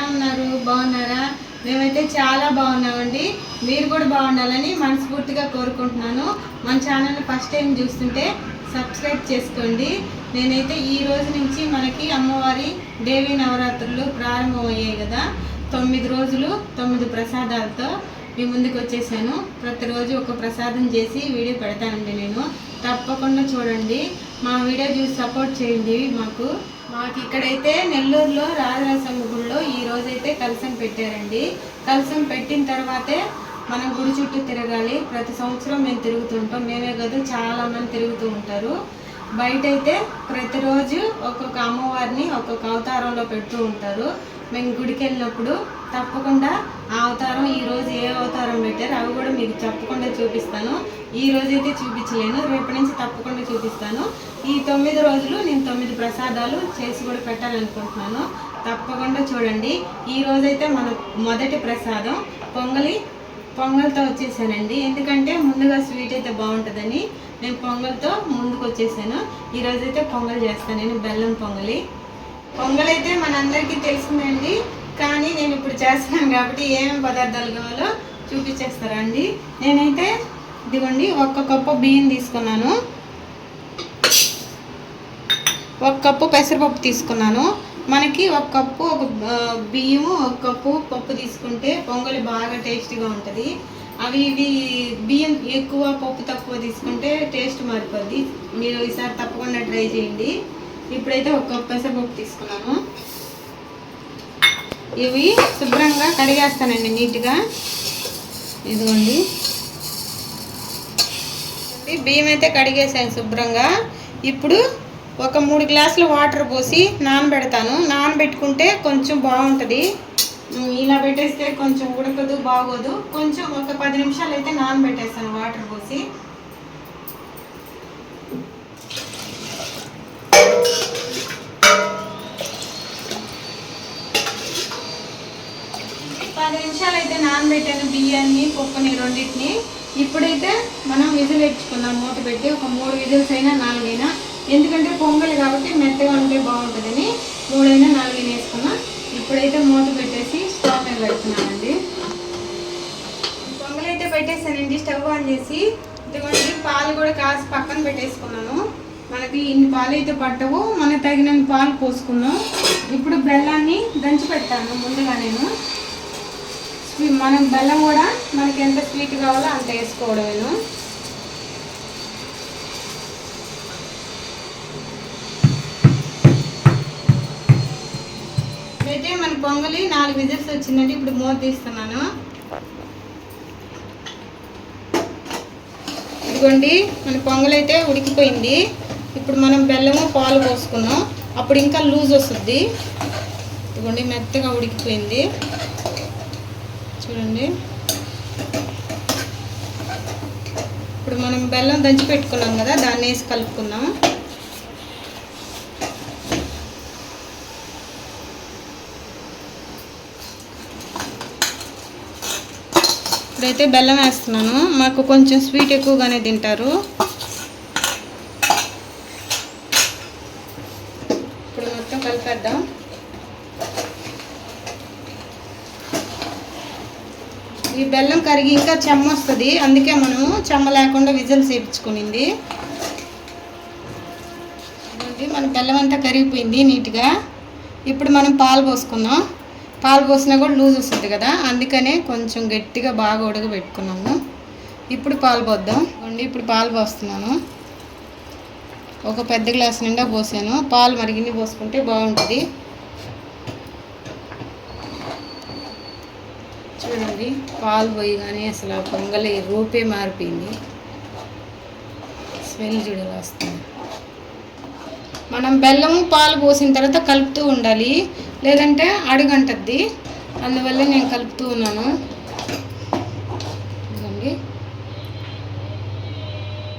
ఎలా ఉన్నారు? బాగున్నారా? మేమైతే చాలా బాగున్నామండి. మీరు కూడా బాగుండాలని మనస్ఫూర్తిగా కోరుకుంటున్నాను. మన ఛానల్ ఫస్ట్ టైం చూస్తుంటే సబ్స్క్రైబ్ చేసుకోండి. నేనైతే ఈ రోజు నుంచి మనకి అమ్మవారి దేవి నవరాత్రులు ప్రారంభమయ్యాయి కదా. తొమ్మిది రోజులు తొమ్మిది ప్రసాదాలతో మీ ముందుకు వచ్చేసాను. ప్రతిరోజు ఒక ప్రసాదం చేసి వీడియో పెడతానండి నేను. తప్పకుండా చూడండి. మా వీడియో చూసి సపోర్ట్ చేయండి మాకు. మాకు ఇక్కడైతే నెల్లూరులో రాజరాజమ్మ గుడిలో ఈ రోజైతే కలసం పెట్టారండి. కలసం పెట్టిన తర్వాతే మనం గుడి చుట్టూ తిరగాలి. ప్రతి సంవత్సరం మేము తిరుగుతుంటాం మేమే కదా చాలా మంది తిరుగుతూ ఉంటారు. బయట అయితే ప్రతిరోజు ఒక్కొక్క అమ్మవారిని ఒక్కొక్క అవతారంలో పెడుతూ ఉంటారు. మేము గుడికి వెళ్ళినప్పుడు తప్పకుండా ఆ అవతారం ఈరోజు ఏ అవతారం పెట్టారు అవి కూడా మీకు తప్పకుండా చూపిస్తాను. ఈ రోజు అయితే చూపించలేను రేపటి నుంచి తప్పకుండా చూపిస్తాను. ఈ తొమ్మిది రోజులు నేను తొమ్మిది ప్రసాదాలు చేసి కూడా పెట్టాలనుకుంటున్నాను. తప్పకుండా చూడండి. ఈ రోజైతే మన మొదటి ప్రసాదం పొంగలి పొంగల్తో వచ్చేసానండి. ఎందుకంటే ముందుగా స్వీట్ అయితే బాగుంటుందని నేను పొంగల్తో ముందుకు వచ్చేసాను. ఈరోజైతే అయితే పొంగల్ చేస్తాను నేను బెల్లం పొంగలి. పొంగల్ అయితే మనందరికీ తెలిసిందండి కానీ నేను ఇప్పుడు చేస్తున్నాను కాబట్టి ఏమేమి పదార్థాలు కావాలో చూపించేస్తారా అండి. నేనైతే ఇదిగోండి ఒక్క కప్పు బియ్యం తీసుకున్నాను. ఒక కప్పు పెసరపప్పు తీసుకున్నాను. మనకి ఒక కప్పు ఒక బియ్యం బియ్యము ఒక కప్పు పప్పు తీసుకుంటే పొంగలి బాగా టేస్ట్గా ఉంటుంది. అవి ఇవి బియ్యం ఎక్కువ పప్పు తక్కువ తీసుకుంటే టేస్ట్ మారిపోద్ది. మీరు ఈసారి తప్పకుండా ట్రై చేయండి. ఇప్పుడైతే ఒక కప్పు పెసరపప్పు తీసుకున్నాను. ఇవి శుభ్రంగా కడిగేస్తానండి నీట్గా. ఇదిగోండి. బియ్యం అయితే కడిగేసాను శుభ్రంగా. ఇప్పుడు ఒక మూడు గ్లాసులు వాటర్ పోసి నానబెడతాను. నానబెట్టుకుంటే కొంచెం బాగుంటుంది. ఇలా పెట్టేస్తే కొంచెం ఉడకదు బాగోదు. కొంచెం ఒక పది నిమిషాలు అయితే నానబెట్టేస్తాను వాటర్ పోసి. పది నిమిషాలు అయితే నానబెట్టాను బియ్యాన్ని పప్పుని రెండింటిని. ఇప్పుడైతే మనం విజిల్ ఎచ్చుకుందాం మూత పెట్టి ఒక మూడు విజిల్స్ అయినా నాలుగైనా. ఎందుకంటే పొంగల్ కాబట్టి మెత్తగా ఉంటే బాగుంటుందని మూడైనా నాలుగైన వేసుకున్నా. ఇప్పుడైతే మూత పెట్టేసి స్టవ్ మీద పెడుతున్నానండి. పొంగల్ అయితే పెట్టేసానండి స్టవ్ ఆన్ చేసి. ఇదిగోండి పాలు కూడా కాసి పక్కన పెట్టేసుకున్నాను. మనకి ఇన్ని పాలు అయితే పట్టవు మనకు తగినంత పాలు పోసుకున్నాం. ఇప్పుడు బెల్లాన్ని దంచి పెట్టాను ముందుగా నేను. మనం బెల్లం కూడా మనకి ఎంత స్వీట్ కావాలో అంత వేసుకోవడమేను. అయితే మన పొంగలి నాలుగు విజిల్స్ వచ్చిందండి. ఇప్పుడు మూత తీస్తున్నాను. ఇదిగోండి మన పొంగల్ అయితే ఉడికిపోయింది. ఇప్పుడు మనం బెల్లము పాలు పోసుకున్నాం. అప్పుడు ఇంకా లూజ్ వస్తుంది. ఇదిగోండి మెత్తగా ఉడికిపోయింది. చూడండి. ఇప్పుడు మనం బెల్లం దంచి పెట్టుకున్నాం కదా దాన్ని వేసి కలుపుకుందాం. ఇప్పుడైతే బెల్లం వేస్తున్నాను. మాకు కొంచెం స్వీట్ ఎక్కువగానే తింటారు. ఇప్పుడు మొత్తం కలిపేద్దాం. ఈ బెల్లం కరిగి ఇంకా చెమ్మ వస్తుంది. అందుకే మనము చెమ్మ లేకుండా విజిల్స్ చేయించుకునింది. మన బెల్లం అంతా కరిగిపోయింది నీట్గా. ఇప్పుడు మనం పాలు పోసుకుందాం. పాలు పోసినా కూడా లూజ్ వస్తుంది కదా అందుకనే కొంచెం గట్టిగా బాగా ఉడకబెట్టుకున్నాము. ఇప్పుడు పాలు పోద్దాం. ఇప్పుడు పాలు పోస్తున్నాను. ఒక పెద్ద గ్లాస్ నిండా పోసాను. పాలు మరిగిన్ని పోసుకుంటే బాగుంటుంది. చూడండి పాలు పోయగానే అసలు ఆ పొంగలి రూపే మారిపోయింది. స్మెల్ చూడాలి వస్తుంది. మనం బెల్లము పాలు పోసిన తర్వాత కలుపుతూ ఉండాలి. లేదంటే అడుగంటద్ది. అందువల్ల నేను కలుపుతూ ఉన్నాను. ఇదిగోండి.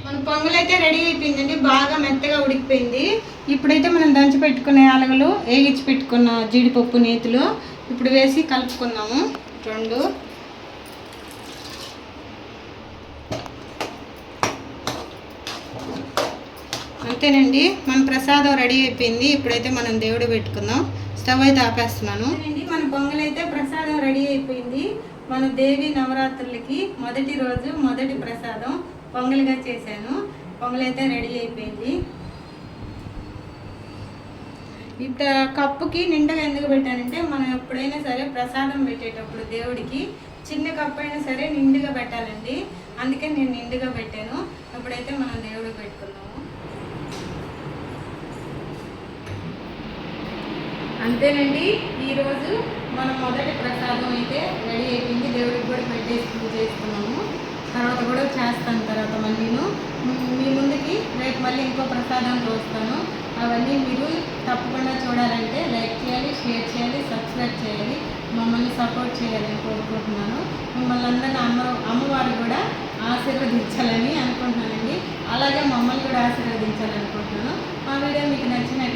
మన పొంగల్ అయితే రెడీ అయిపోయిందండి. బాగా మెత్తగా ఉడికిపోయింది. ఇప్పుడైతే మనం దంచి పెట్టుకునే అలగలు వేగించి పెట్టుకున్న జీడిపప్పు నేతులు ఇప్పుడు వేసి కలుపుకుందాము. రెండు. అంతేనండి. మన ప్రసాదం రెడీ అయిపోయింది. ఇప్పుడైతే మనం దేవుడు పెట్టుకుందాం. స్టవ్ అయితే ఆపేస్తున్నాను. మన బొంగలైతే అయితే ప్రసాదం రెడీ అయిపోయింది. మన దేవి నవరాత్రులకి మొదటి రోజు మొదటి ప్రసాదం పొంగల్గా చేశాను. పొంగలైతే అయితే రెడీ అయిపోయింది. ఇప్పుడు కప్పుకి నిండుగా ఎందుకు పెట్టానంటే మనం ఎప్పుడైనా సరే ప్రసాదం పెట్టేటప్పుడు దేవుడికి చిన్న కప్పు అయినా సరే నిండుగా పెట్టాలండి. అందుకే నేను నిండుగా పెట్టాను ఇప్పుడైతే మనం దేవుడికి పెట్టుకుందాము అంతేనండి ఈరోజు మనం మొదటి ప్రసాదం అయితే రెడీ అయిపోయింది. దేవుడికి కూడా పెట్టేసి పూజ చేసుకున్నాము తర్వాత కూడా చేస్తాను తర్వాత మళ్ళీను మీ ముందుకి రేపు మళ్ళీ ఇంకో ప్రసాదంతో వస్తాను అవన్నీ మీరు తప్పకుండా చూడాలంటే లైక్ చేయాలి షేర్ చేయాలి సబ్స్క్రైబ్ చేయాలి. మమ్మల్ని సపోర్ట్ చేయాలని కోరుకుంటున్నాను. మిమ్మల్ని అందరినీ అమ్మ అమ్మవారు కూడా ఆశీర్వదించాలని అనుకుంటున్నానండి. అలాగే మమ్మల్ని కూడా ఆశీర్వదించాలనుకుంటున్నాను. మా వీడియో మీకు నచ్చినట్టు